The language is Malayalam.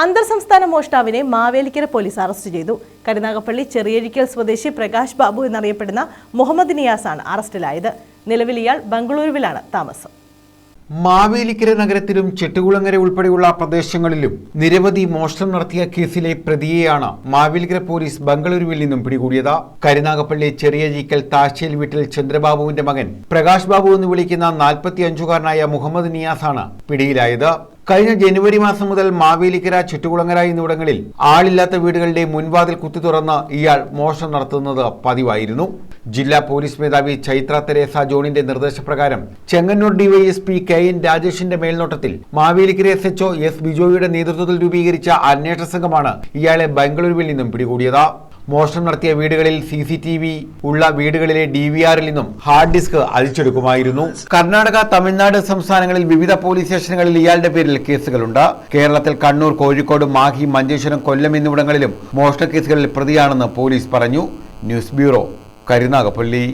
അന്തർ സംസ്ഥാന മോഷ്ടാവിനെ മാവേലിക്കര പോലീസ് അറസ്റ്റ് ചെയ്തു. കരുനാഗപ്പള്ളി ചെറിയഴിക്കൽ സ്വദേശി പ്രകാശ് ബാബു എന്നറിയപ്പെടുന്ന മുഹമ്മദ് നിയാസാണ് അറസ്റ്റിലായത്. നിലവിൽ ഇയാൾ ബംഗളൂരുവിലാണ് താമസം. മാവേലിക്കര നഗരത്തിലും ചെട്ടുകുളങ്ങര ഉൾപ്പെടെയുള്ള പ്രദേശങ്ങളിലും നിരവധി മോഷണം നടത്തിയ കേസിലെ പ്രതിയെയാണ് മാവേലിക്കര പോലീസ് ബംഗളൂരുവിൽ നിന്നും പിടികൂടിയത്. കരുനാഗപ്പള്ളി ചെറിയജീക്കൽ താശ്ശേൽ വീട്ടിൽ ചന്ദ്രബാബുവിന്റെ മകൻ പ്രകാശ് ബാബു എന്ന് വിളിക്കുന്ന നാൽപ്പത്തി അഞ്ചുകാരനായ മുഹമ്മദ് നിയാസാണ് പിടിയിലായത്. കഴിഞ്ഞ ജനുവരി മാസം മുതൽ മാവേലിക്കര ചുറ്റുകുളങ്ങര എന്നിവിടങ്ങളിൽ ആളില്ലാത്ത വീടുകളുടെ മുൻവാതിൽ കുത്തി തുറന്ന് ഇയാൾ മോഷണം നടത്തുന്നത് പതിവായിരുന്നു. ജില്ലാ പോലീസ് മേധാവി ചൈത്ര തെരേസ ജോണിന്റെ നിർദ്ദേശപ്രകാരം ചെങ്ങന്നൂർ ഡിവൈഎസ്പി കെ എൻ രാജേഷിന്റെ മേൽനോട്ടത്തിൽ മാവേലിക്കര എസ് എച്ച്ഒ എസ് ബിജോയുടെ നേതൃത്വത്തിൽ രൂപീകരിച്ച അന്വേഷണ സംഘമാണ് ഇയാളെ ബംഗളൂരുവിൽ നിന്നും പിടികൂടിയത്. മോഷണം നടത്തിയ വീടുകളിൽ സി സി ടി വി ഉള്ള വീടുകളിലെ ഡി വി ആറിൽ നിന്നും ഹാർഡ് ഡിസ്ക് അഴിച്ചെടുക്കുമായിരുന്നു. കർണാടക തമിഴ്നാട് സംസ്ഥാനങ്ങളിൽ വിവിധ പോലീസ് സ്റ്റേഷനുകളിൽ ഇയാളുടെ പേരിൽ കേസുകളുണ്ട്. കേരളത്തിൽ കണ്ണൂർ കോഴിക്കോട് മാഹി മഞ്ചേശ്വരം കൊല്ലം എന്നിവിടങ്ങളിലും മോഷണ കേസുകളിൽ പ്രതിയാണെന്ന് പോലീസ് പറഞ്ഞു. News bureau Karunagappally.